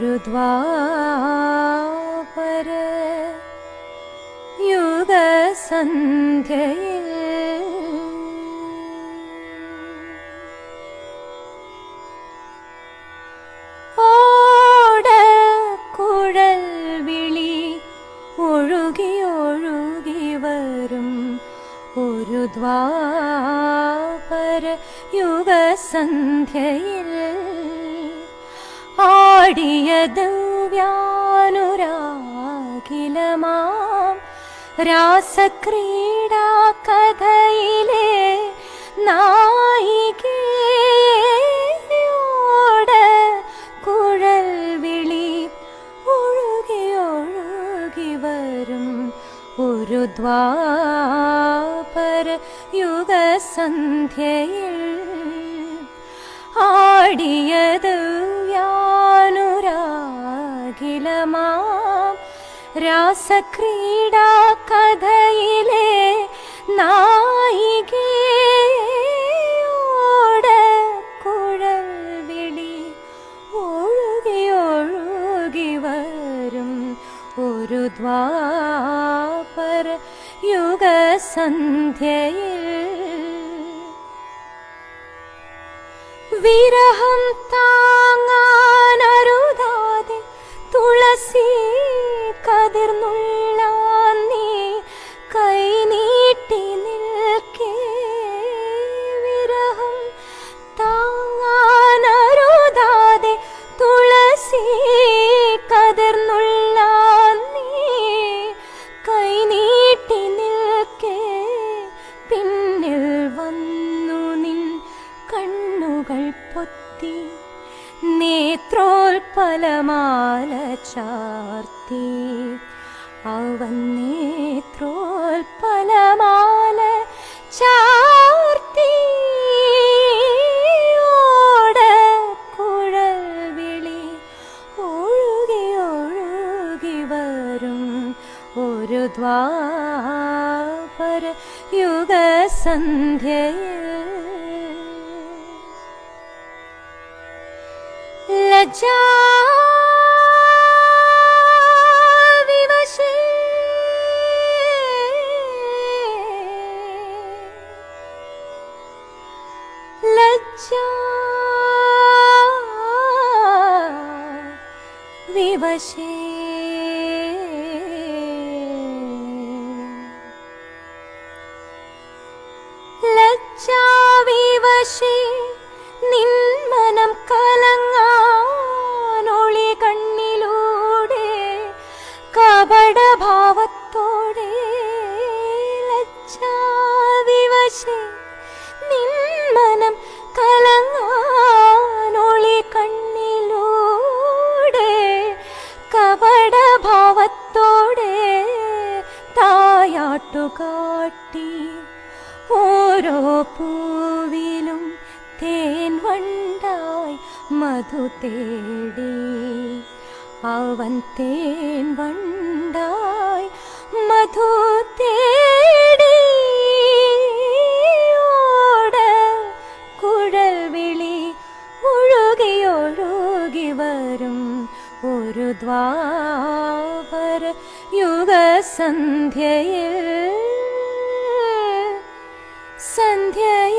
ഒരു ദ്വാപര യുഗസന്ധ്യയിൽ ഓടക്കുഴൽ വിളി ഒഴുകി ഒരു ദ്വാപര യുഗസന്ധ്യയിൽ ആടിയ ദിവ്യാനുരാകിലമാം രാസക്രീഡാ കഥയിലെ നായികയോട് കുഴൽ വിളി ഒഴുകി ഒഴുകി വരും. ഒരു ദ്വാപര യുഗസന്ധ്യയിൽ ആടിയത് വ്യാനുരാകിലമാം രാസക്രീഡാ കഥയിലെ നായികയോട് കുഴൽ ഒരു ദ്വാപര യുഗസന്ധ്യയിൽ വിരഹം താങ്ങാനരുതാതെ നേത്രോൽപലമാല ചാർത്തി. അവൻ നേത്രോൽപലമാല ചാർത്തി. ഓട കുഴൽ വിളി ഒഴുകി ഒഴുകി വരും. ഒരു ദ്വാപര യുഗസന്ധ്യയിൽ ലജ്ജാ തായാട്ടുകാട്ടി ഓരോ പൂവിലും തേൻ വണ്ടായി മധു തേടി അവൻ തേൻ വണ്ടായി മധു തേടി ഓട കുഴൽ വിളി ഒഴുകി ഒഴുകി വരും ഒരു ദ്വാപര യുഗസന്ധ്യയിൽ 三天